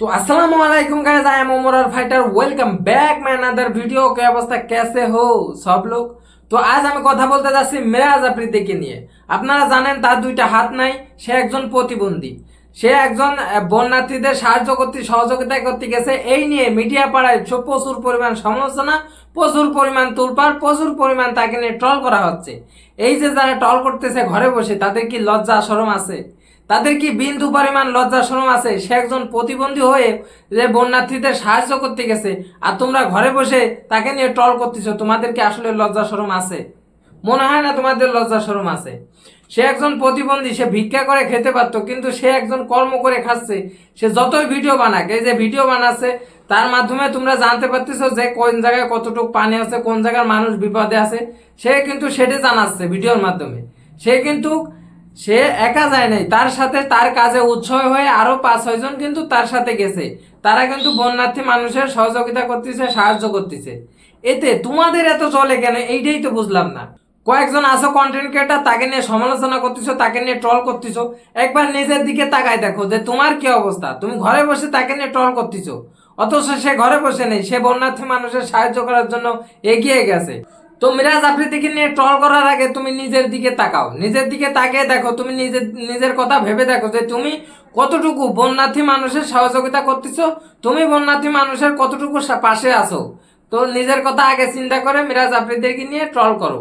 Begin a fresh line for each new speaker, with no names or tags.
তো আসসালামু আলাইকুম गाइस आई एम उमर और fighter welcome back my another video কে অবস্থা কেসে হো সব লোক তো আজ আমি কথা বলতে যাচ্ছি মিরাজ আফ্রিদিকে নিয়ে আপনারা জানেন তার দুইটা হাত নাই সে একজন প্রতিবন্ধী সে একজন আহ, বন্যার্থীদের সাহায্য করতে সহযোগিতা করতে গেছে এই নিয়ে মিডিয়া পাড়ায় ছ- প্রচুর পরিমাণ সমালোচনা প্রচুর পরিমাণ তুলপার প্রচুর পরিমাণ তাকে নিয়ে ট্রল করা হচ্ছে এই যে যারা ট্রল করতেছে ঘরে বসে তাদের কি লজ্জা শরম আছে তাদের কি বিন্দু পরিমাণ লজ্জা শরম আছে। সে একজন প্রতিবন্ধী হয়ে যে বন্যার্থীদের সাহায্য করতে গেছে, আর তোমরা ঘরে বসে তাকে নিয়ে ট্রল করতেছো তোমাদের কি আসলে লজ্জা শরম আছে। মনে হয় না তোমাদের লজ্জা শরম আছে। সে একজন প্রতিবন্ধী, সে ভিক্ষা করে খেতে পারতো, কিন্তু সে একজন কর্ম করে খাচ্ছে। সে যতই ভিডিও বানাক, এই যে ভিডিও বানাচ্ছে, তার মাধ্যমে তোমরা জানতে পারতেছো যে কোন জায়গায় কতটুকু পানি আছে, কোন জায়গার মানুষ বিপদে আছে। সে কিন্তু সেটা জানাচ্ছে ভিডিওর মাধ্যমে। সে কিন্তু সে একা যায় নাই। তার সাথে তার কাজে উৎসাহ হয়ে আরও পাঁচ, ছয় জন কিন্তু তার সাথে গেছে। তারা কিন্তু বন্যার্থী মানুষের সহযোগিতা করতেছে, সাহায্য করতেছে। এতে তোমাদের এত চলে কেন? এইটাই তো বুঝলাম না। কয়েকজন আসো কন্টেন্ট ক্রিয়েটার তাকে নিয়ে সমালোচনা করতেছো, তাকে নিয়ে ট্রল করতেছো। একবার নিজের দিকে তাকায় দেখো যে তোমার কি অবস্থা? তুমি ঘরে বসে তাকে নিয়ে ট্রল করতেছো। অথচ সে ঘরে বসে নেই। সে বন্যার্থী মানুষের সাহায্য করার জন্য এগিয়ে গেছে। তো মিরাজ আফ্রিদিকে নিয়ে ট্রল করার আগে তুমি নিজের দিকে তাকাও। নিজের দিকে তাকিয়ে দেখো, তুমি নিজের নিজের কথা ভেবে দেখো যে তুমি কতটুকু বন্যার্থী মানুষের সহযোগিতা করতেছ, তুমি বন্যার্থী মানুষের কতটুকু পাশে আছো। তো নিজের কথা আগে চিন্তা করে মিরাজ আফ্রিদিকে নিয়ে ট্রল করো।